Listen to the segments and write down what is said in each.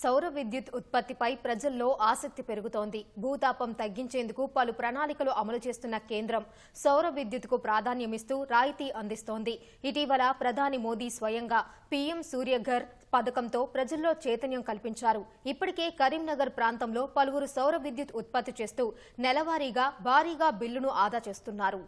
సౌర విద్యుత్ ఉత్పత్తిపై ప్రజల్లో ఆసక్తి పెరుగుతోంది. భూతాపం తగ్గించేందుకు పలు ప్రణాళికలు అమలు చేస్తున్న కేంద్రం సౌర విద్యుత్కు ప్రాధాన్యమిస్తూ రాయితీ అందిస్తోంది. ఇటీవల ప్రధాని మోదీ స్వయంగా పీఎం సూర్యఘర్ పథకంతో ప్రజల్లో చైతన్యం కల్పించారు. ఇప్పటికే కరీంనగర్ ప్రాంతంలో పలువురు సౌర విద్యుత్ ఉత్పత్తి చేస్తూ నెలవారీగా భారీగా బిల్లును ఆదా చేస్తున్నారు.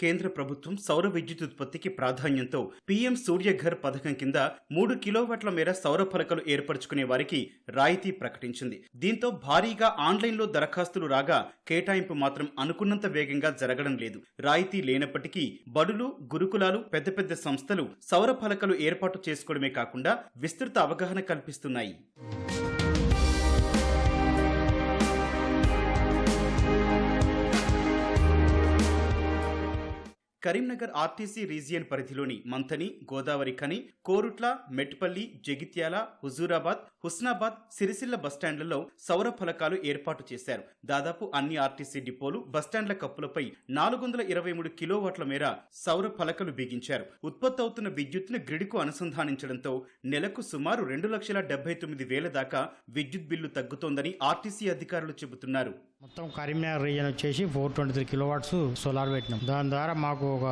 కేంద్ర ప్రభుత్వం సౌర విద్యుత్ ఉత్పత్తికి ప్రాధాన్యంతో పీఎం సూర్యఘర్ పథకం కింద మూడు కిలోవాట్ల మేర సౌర ఫలకలు ఏర్పరచుకునే వారికి రాయితీ ప్రకటించింది. దీంతో భారీగా ఆన్లైన్లో దరఖాస్తులు రాగా కేటాయింపు మాత్రం అనుకున్నంత వేగంగా జరగడం లేదు. రాయితీ లేనప్పటికీ బడులు గురుకులాలు పెద్ద పెద్ద సంస్థలు సౌర ఫలకలు ఏర్పాటు చేసుకోవడమే కాకుండా విస్తృత అవగాహన కల్పిస్తున్నాయి. కరీంనగర్ ఆర్టీసీ రీజియన్ పరిధిలోని మంథని గోదావరి ఖని కోరుట్ల మెట్పల్లి జగిత్యాల హుజూరాబాద్ హుస్నాబాద్ సిరిసిల్ల బస్టాండ్లలో సౌర ఫలకాలు ఏర్పాటు చేశారు. దాదాపు అన్ని ఆర్టీసీ డిపోలు బస్టాండ్ల కప్పులపై నాలుగు వందల ఇరవై మూడు కిలోవాట్ల మేర సౌర ఫలకలు బిగించారు. ఉత్పత్తి అవుతున్న విద్యుత్ను గ్రిడ్కు అనుసంధానించడంతో నెలకు సుమారు రెండు లక్షల డెబ్బై తొమ్మిది వేల దాకా విద్యుత్ బిల్లు తగ్గుతోందని ఆర్టీసీ అధికారులు చెబుతున్నారు. మొత్తం కరీంనగర్ రీజియన్ వచ్చేసి four twenty three kilowatts solar పెట్టినాం. దాని ద్వారా మాకు ఒక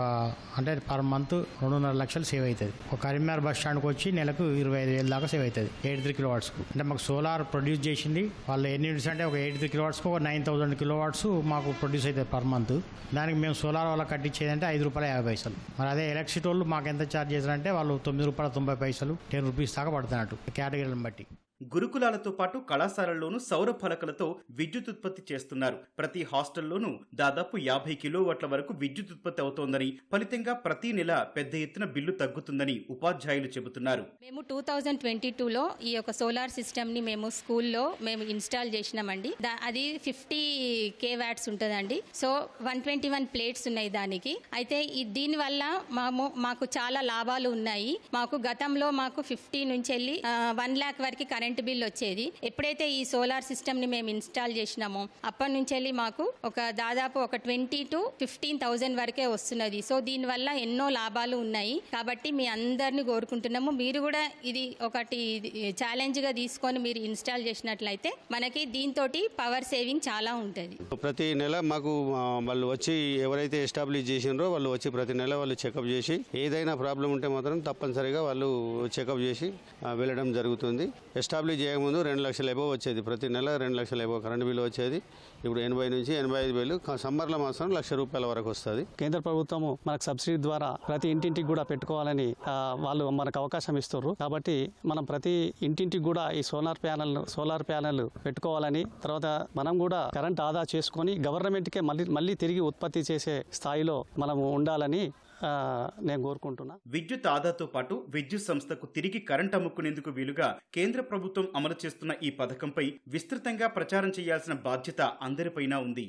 అంటే పర్ మంత్ రెండున్నర లక్షలు సేవ్ అవుతుంది. ఒక కరీంనగర్ బస్ స్టాండ్కి వచ్చి నెలకు ఇరవై ఐదు వేల దాకా సేవ్ అవుతుంది ఎయిటీ త్రీ కిలో వాట్స్కు అంటే మాకు సోలార్ ప్రొడ్యూస్ చేసింది వాళ్ళు ఎన్ని యూనిట్స్ అంటే ఒక ఎయిటీ త్రీ కిలో వాట్స్కు ఒక నైన్ థౌసండ్ కిలో వాట్స్ మాకు ప్రొడ్యూస్ అవుతుంది పర్ మంత్ దానికి మేము సోలార్ వాళ్ళకి కట్టించేది అంటే ఐదు రూపాయల యాభై పైసలు. మరి అదే ఎలక్ట్రిసిటీ వాళ్ళు మాకు ఎంత ఛార్జ్ చేశారంటే వాళ్ళు తొమ్మిది రూపాయల తొంభై పైసలు టెన్ రూపీస్ దాకా పడుతున్నట్టు కేటగిరీలను బట్టి. గురుకులాలతో పాటు కళాశాలల్లోనూ సౌర ఫలకలతో విద్యుత్ ఉత్పత్తి చేస్తున్నారు. ప్రతి హాస్టల్లోనూ దాదాపు యాభై కిలోవాట్ల వరకు విద్యుత్ ఉత్పత్తి అవుతోందని ఫలితంగా ప్రతి నెల పెద్ద ఎత్తున బిల్లు తగ్గుతుందని ఉపాధ్యాయులు చెబుతున్నారు. మేము టూ థౌజండ్ ట్వంటీ టూలో ఈ యొక్క సోలార్ సిస్టమ్ని మేము స్కూల్లో మేము ఇన్స్టాల్ చేసినామండి. దా- అది ఫిఫ్టీ కే వ్యాట్స్ ఉంటుందండి. So one twenty one plates ఉన్నాయి దానికి. అయితే దీని దీనివల్ల మాము మాకు చాలా లాభాలు ఉన్నాయి. మాకు గతంలో మాకు ఫిఫ్టీ నుంచి వెళ్ళి వన్ ల్యాక్ వరకు కరెంట్ బిల్ వచ్చేది. ఎప్పుడైతే ఈ సోలార్ సిస్టమ్ని మేము ఇన్స్టాల్ చేసినామో అప్పటి నుంచి వెళ్ళి మాకు ఒక దాదాపు ఒక ట్వంటీ టు ఫిఫ్టీన్ థౌజండ్ వరకే వస్తున్నది. సో దీనివల్ల ఎన్నో లాభాలు ఉన్నాయి. కాబట్టి మీ అందరిని కోరుకుంటున్నాము. మీరు కూడా ఇది ఒకటి ఛాలెంజ్గా తీసుకొని మీరు ఇన్స్టాల్ చేసినట్లయితే మనకి దీంతో పవర్ సేవింగ్ చాలా ఉంటుంది. ప్రతి నెల మాకు వాళ్ళు వచ్చి ఎవరైతే ఎస్టాబ్లిష్ చేసినారో వాళ్ళు వచ్చి ప్రతి నెల వాళ్ళు చెకప్ చేసి ఏదైనా ప్రాబ్లం ఉంటే మాత్రం తప్పనిసరిగా వాళ్ళు చెకప్ చేసి వెళ్ళడం జరుగుతుంది. ఎస్టాబ్లిష్ చేయకముందు రెండు లక్షల ఎబో వచ్చేది. ప్రతి నెల రెండు లక్షల ఎబో కరెంటు బిల్లు వచ్చేది. ఇప్పుడు ఎనభై నుంచి ఎనభై ఐదు వేలు క- సమ్మర్లో మాత్రం లక్ష రూపాయల వరకు వస్తుంది. కేంద్ర ప్రభుత్వము మనకు సబ్సిడీ ద్వారా ప్రతి ఇంటింటికి కూడా పెట్టుకోవాలని వాళ్ళు మనకు అవకాశం ఇస్తారు కాబట్టి మనం ప్రతి ఇంటింటికి కూడా ఈ సోలార్ ప్యానల్ సోలార్ ప్యానల్ పెట్టుకోవాలని తర్వాత మనం కూడా కరెంట్ ఆదా చేసుకొని గవర్నమెంట్కే మళ్ళీ మళ్ళీ తిరిగి ఉత్పత్తి చేసే స్థాయిలో మనం ఉండాలని నేను కోరుకుంటున్నా. విద్యుత్ ఆదాతో పాటు విద్యుత్ సంస్థకు తిరిగి కరెంట్ అమ్ముకునేందుకు వీలుగా కేంద్ర ప్రభుత్వం అమలు చేస్తున్న ఈ పథకంపై విస్తృతంగా ప్రచారం చేయాల్సిన బాధ్యత అందరిపైనా ఉంది.